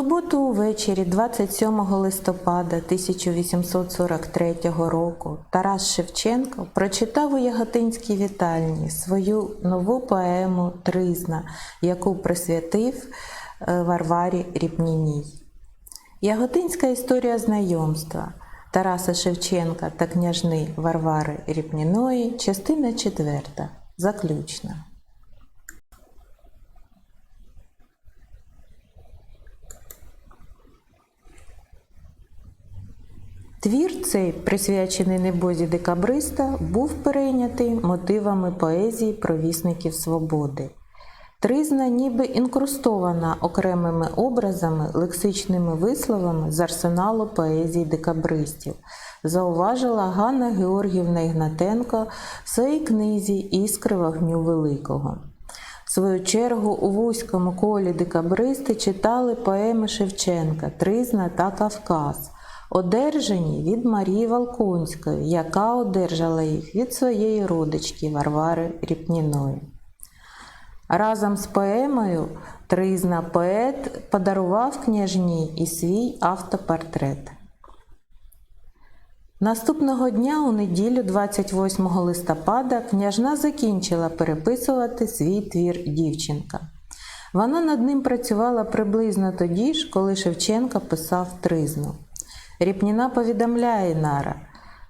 суботу увечері, 27 листопада 1843 року, Тарас Шевченко прочитав у Яготинській вітальні свою нову поему Тризна, яку присвятив е, Варварі Ріпніній. Яготинська історія знайомства Тараса Шевченка та княжни Варвари Ріпніної, частина 4, заключна. Твір цей, присвячений небозі декабриста, був перейнятий мотивами поезії провісників свободи. Тризна ніби інкрустована окремими образами, лексичними висловами з арсеналу поезії декабристів, зауважила Ганна Георгівна Ігнатенко в своїй книзі Іскри вогню Великого. В свою чергу у вузькому колі декабристи читали поеми Шевченка Тризна та Кавказ, одержані від Марії Волконської, яка одержала їх від своєї родички Варвари Ріпніної. Разом з поемою Тризна поет подарував княжні і свій автопортрет. Наступного дня, у неділю, 28 листопада, княжна закінчила переписувати свій твір дівчинка. Вона над ним працювала приблизно тоді ж, коли Шевченка писав тризну. Ріпніна повідомляє Нара: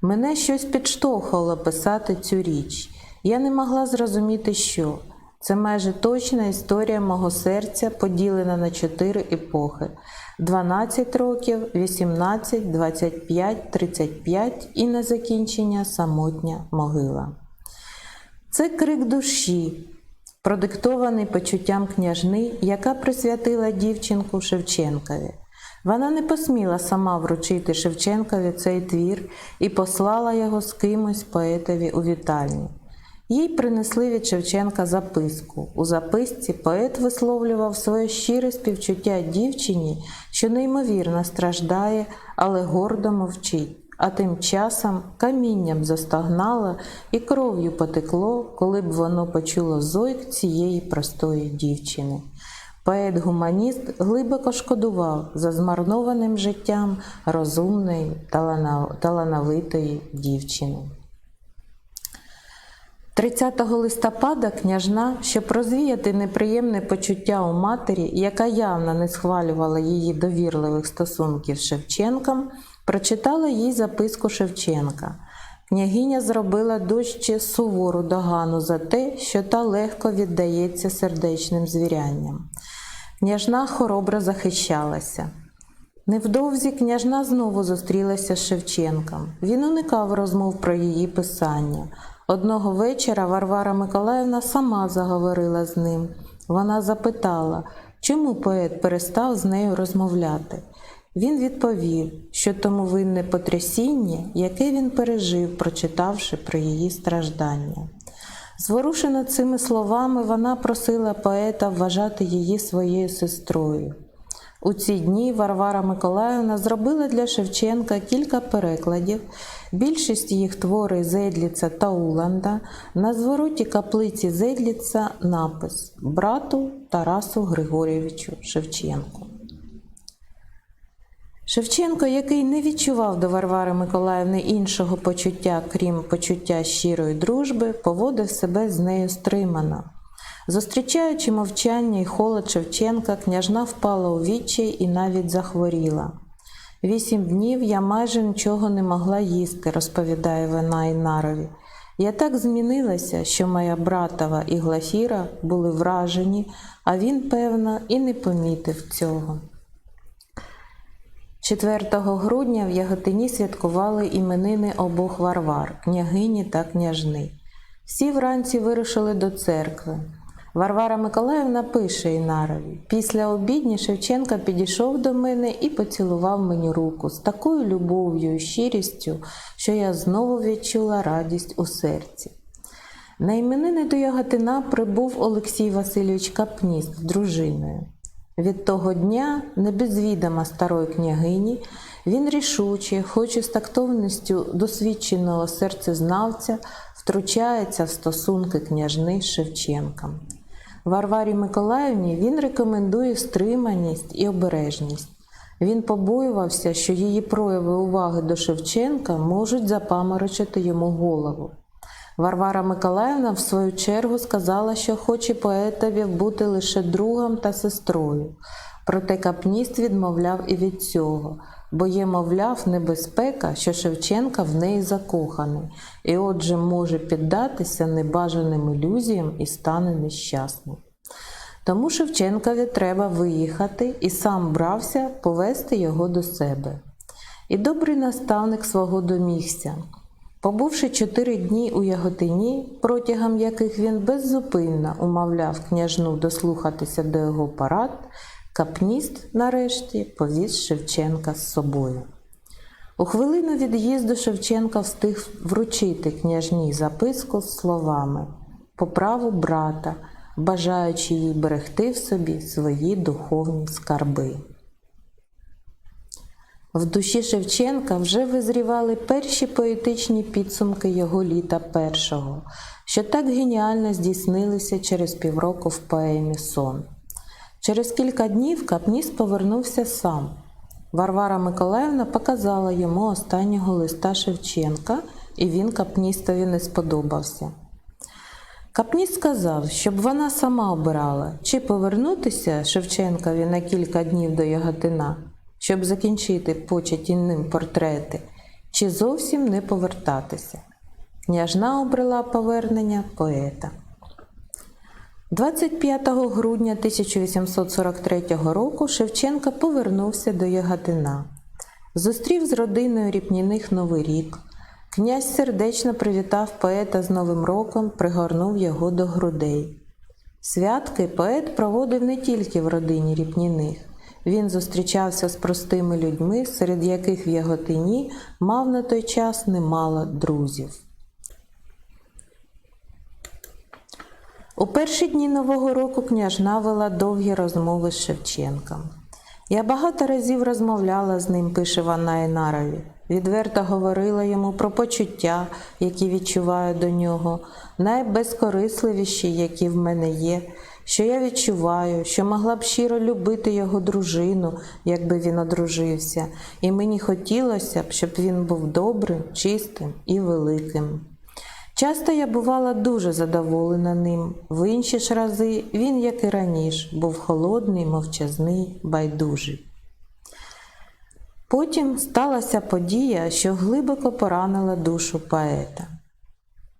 мене щось підштовхувало писати цю річ. Я не могла зрозуміти, що. Це майже точна історія мого серця, поділена на чотири епохи: 12 років, 18, 25, 35 і на закінчення самотня могила. Це крик душі, продиктований почуттям княжни, яка присвятила дівчинку Шевченкові. Вона не посміла сама вручити Шевченкові цей твір і послала його з кимось поетові у вітальню. Їй принесли від Шевченка записку. У записці поет висловлював своє щире співчуття дівчині, що неймовірно страждає, але гордо мовчить. А тим часом камінням застогнало і кров'ю потекло, коли б воно почуло зойк цієї простої дівчини. Поет-гуманіст глибоко шкодував за змарнованим життям розумної, талановитої дівчини. 30 листопада княжна, щоб розвіяти неприємне почуття у матері, яка явно не схвалювала її довірливих стосунків з Шевченком, прочитала їй записку Шевченка. Княгиня зробила дужче сувору догану за те, що та легко віддається сердечним звірянням. Княжна хоробро захищалася. Невдовзі княжна знову зустрілася з Шевченком. Він уникав розмов про її писання. Одного вечора Варвара Миколаївна сама заговорила з ним. Вона запитала, чому поет перестав з нею розмовляти. Він відповів, що тому винне потрясіння, яке він пережив, прочитавши про її страждання. Зворушена цими словами, вона просила поета вважати її своєю сестрою. У ці дні Варвара Миколаївна зробила для Шевченка кілька перекладів, більшість їх твори Зедліца та Уланда, на звороті каплиці Зедліца напис брату Тарасу Григорійовичу Шевченку. Шевченко, який не відчував до Варвари Миколаївни іншого почуття, крім почуття щирої дружби, поводив себе з нею стримано. Зустрічаючи мовчання і холод Шевченка, княжна впала у відчай і навіть захворіла. Вісім днів я майже нічого не могла їсти, розповідає вона Інарові. Я так змінилася, що моя братова і Глафіра були вражені, а він, певно, і не помітив цього. 4 грудня в Яготині святкували іменини обох Варвар, княгині та княжни. Всі вранці вирушили до церкви. Варвара Миколаївна пише Інарові. Після обідні Шевченка підійшов до мене і поцілував мені руку з такою любов'ю і щирістю, що я знову відчула радість у серці. На іменини до Яготина прибув Олексій Васильович Капніст з дружиною. Від того дня, не без відома старої княгині, він рішуче, хоч і з тактовністю досвідченого серцезнавця, втручається в стосунки княжни з Шевченком. Варварі Миколаївні він рекомендує стриманість і обережність. Він побоювався, що її прояви уваги до Шевченка можуть запаморочити йому голову. Варвара Миколаївна, в свою чергу, сказала, що хоче поетові бути лише другом та сестрою. Проте капніст відмовляв і від цього, бо є, мовляв, небезпека, що Шевченка в неї закоханий, і отже може піддатися небажаним ілюзіям і стане нещасним. Тому Шевченкові треба виїхати і сам брався повести його до себе. І добрий наставник свого домігся. Побувши чотири дні у Яготині, протягом яких він беззупинно умовляв княжну дослухатися до його парад, капніст нарешті повіз Шевченка з собою. У хвилину від'їзду Шевченка встиг вручити княжній записку з словами по праву брата, бажаючи їй берегти в собі свої духовні скарби. В душі Шевченка вже визрівали перші поетичні підсумки його літа першого, що так геніально здійснилися через півроку в поемі Сон. Через кілька днів капніст повернувся сам. Варвара Миколаївна показала йому останнього листа Шевченка, і він капністові не сподобався. Капніст сказав, щоб вона сама обирала, чи повернутися Шевченкові на кілька днів до Яготина, щоб закінчити початі ним портрети, чи зовсім не повертатися. Княжна обрала повернення поета. 25 грудня 1843 року Шевченка повернувся до Яготина. Зустрів з родиною Ріпніних Новий рік. Князь сердечно привітав поета з Новим роком, пригорнув його до грудей. Святки поет проводив не тільки в родині Ріпніних. Він зустрічався з простими людьми, серед яких в Яготині мав на той час немало друзів. У перші дні Нового року княжна вела довгі розмови з Шевченком. Я багато разів розмовляла з ним, пише Ванна Інарові. Відверто говорила йому про почуття, які відчуваю до нього, найбезкорисливіші, які в мене є, що я відчуваю, що могла б щиро любити його дружину, якби він одружився, і мені хотілося б, щоб він був добрим, чистим і великим. Часто я бувала дуже задоволена ним. В інші ж рази він, як і раніше, був холодний, мовчазний, байдужий. Потім сталася подія, що глибоко поранила душу поета.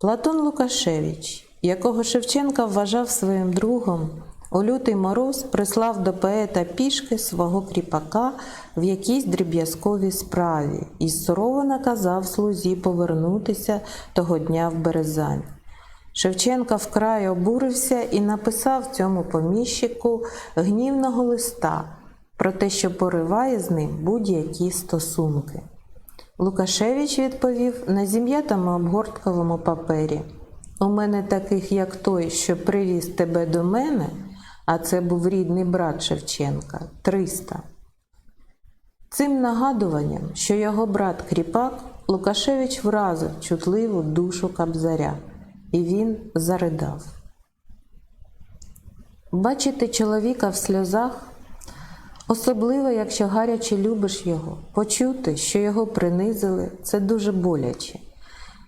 Платон Лукашевич, якого Шевченка вважав своїм другом, у лютий мороз прислав до поета пішки свого кріпака в якійсь дріб'язковій справі і сурово наказав слузі повернутися того дня в Березань. Шевченка вкрай обурився і написав цьому поміщику гнівного листа про те, що пориває з ним будь-які стосунки. Лукашевич відповів на зім'ятому обгортковому папері: У мене таких, як той, що привіз тебе до мене, а це був рідний брат Шевченка, 300. Цим нагадуванням, що його брат Кріпак, Лукашевич вразив чутливу душу Кабзаря, і він заридав. Бачити чоловіка в сльозах, особливо, якщо гаряче любиш його, почути, що його принизили, це дуже боляче.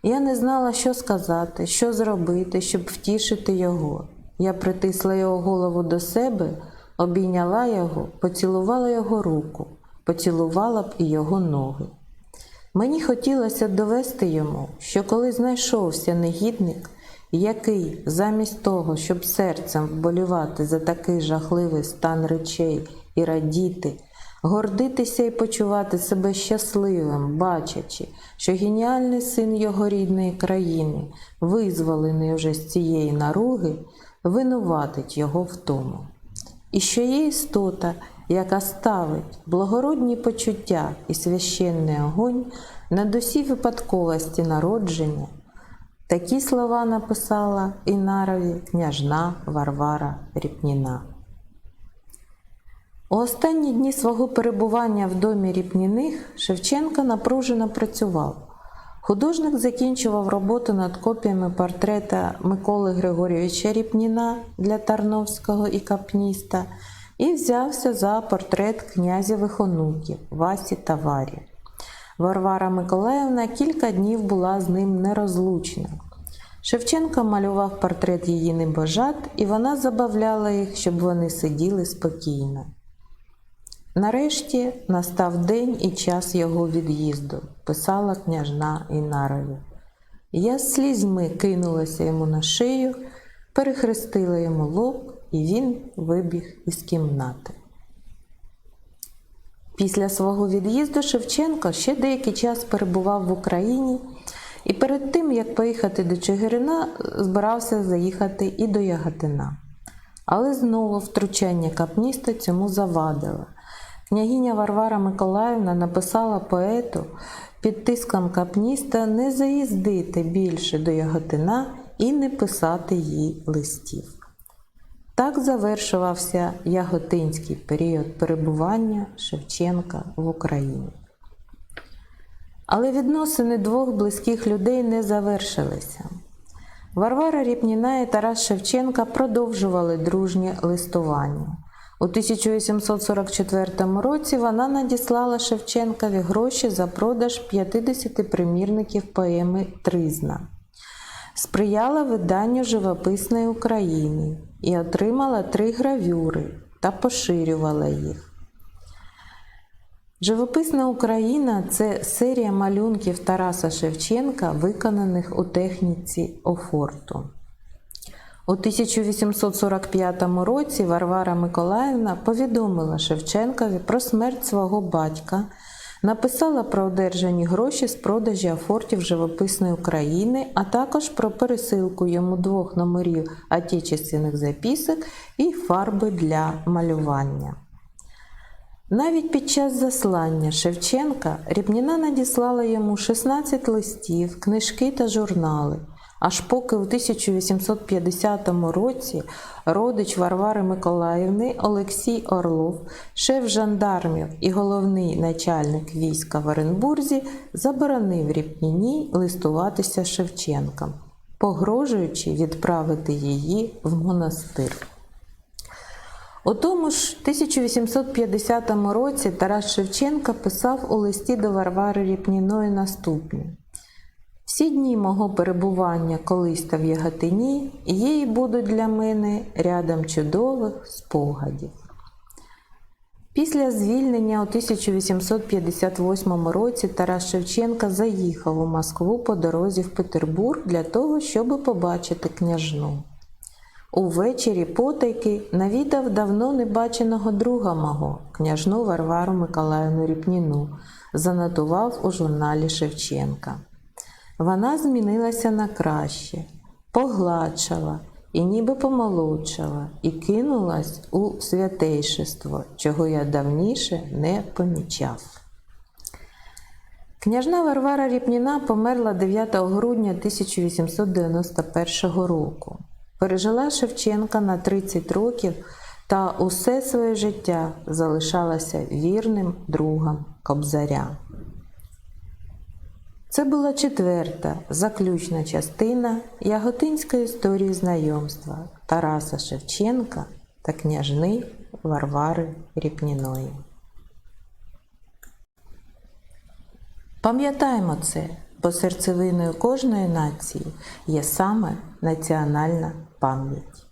Я не знала, що сказати, що зробити, щоб втішити його. Я притисла його голову до себе, обійняла його, поцілувала його руку, поцілувала б і його ноги. Мені хотілося довести йому, що коли знайшовся негідник, який, замість того, щоб серцем вболівати за такий жахливий стан речей і радіти, гордитися і почувати себе щасливим, бачачи, що геніальний син його рідної країни, визволений уже з цієї наруги, винуватить його в тому. І що є істота, яка ставить благородні почуття і священний огонь над усі випадковості народження, такі слова написала Інарові княжна Варвара Ріпніна. У останні дні свого перебування в домі Ріпніних Шевченка напружено працював. Художник закінчував роботу над копіями портрета Миколи Григорійовича Ріпніна для Тарновського і Капніста і взявся за портрет князєвих онуків Васі та Варі. Варвара Миколаївна кілька днів була з ним нерозлучна. Шевченко малював портрет її небожат, і вона забавляла їх, щоб вони сиділи спокійно. Нарешті настав день і час його від'їзду, писала княжна Інарові. Я з слізьми кинулася йому на шию, перехрестила йому лоб, і він вибіг із кімнати. Після свого від'їзду Шевченко ще деякий час перебував в Україні і перед тим, як поїхати до Чигирина, збирався заїхати і до Яготина. Але знову втручання капніста цьому завадило. Княгиня Варвара Миколаївна написала поету під тиском капніста не заїздити більше до Яготина і не писати їй листів. Так завершувався яготинський період перебування Шевченка в Україні. Але відносини двох близьких людей не завершилися. Варвара Ріпніна і Тарас Шевченка продовжували дружнє листування. У 1844 році вона надіслала Шевченкові гроші за продаж 50 примірників поеми Тризна сприяла виданню живописної України і отримала три гравюри та поширювала їх. Живописна Україна це серія малюнків Тараса Шевченка, виконаних у техніці офорту. У 1845 році Варвара Миколаївна повідомила Шевченкові про смерть свого батька, написала про одержані гроші з продажі афортів живописної України, а також про пересилку йому двох номерів отечественних записок і фарби для малювання. Навіть під час заслання Шевченка Рібніна надіслала йому 16 листів, книжки та журнали. Аж поки у 1850 році родич Варвари Миколаївни Олексій Орлов, шеф жандармів і головний начальник війська в Оренбурзі, заборонив Ріпніні листуватися Шевченком, погрожуючи відправити її в монастир. У тому ж 1850 році Тарас Шевченко писав у листі до Варвари Ріпніної наступне. Всі дні мого перебування колись та в Яготині і будуть для мене рядом чудових спогадів. Після звільнення у 1858 році Тарас Шевченка заїхав у Москву по дорозі в Петербург для того, щоб побачити княжну. Увечері потайки навідав давно небаченого друга мого, княжну Варвару Миколаївну Ріпніну, занотував у журналі Шевченка. Вона змінилася на краще, погладшала і ніби помолодшала, і кинулась у святейшество, чого я давніше не помічав. Княжна Варвара Ріпніна померла 9 грудня 1891 року. Пережила Шевченка на 30 років та усе своє життя залишалася вірним другом Кобзаря. Це була четверта заключна частина Яготинської історії знайомства Тараса Шевченка та княжни Варвари Ріпніної. Пам'ятаємо це, бо серцевиною кожної нації є саме національна пам'ять.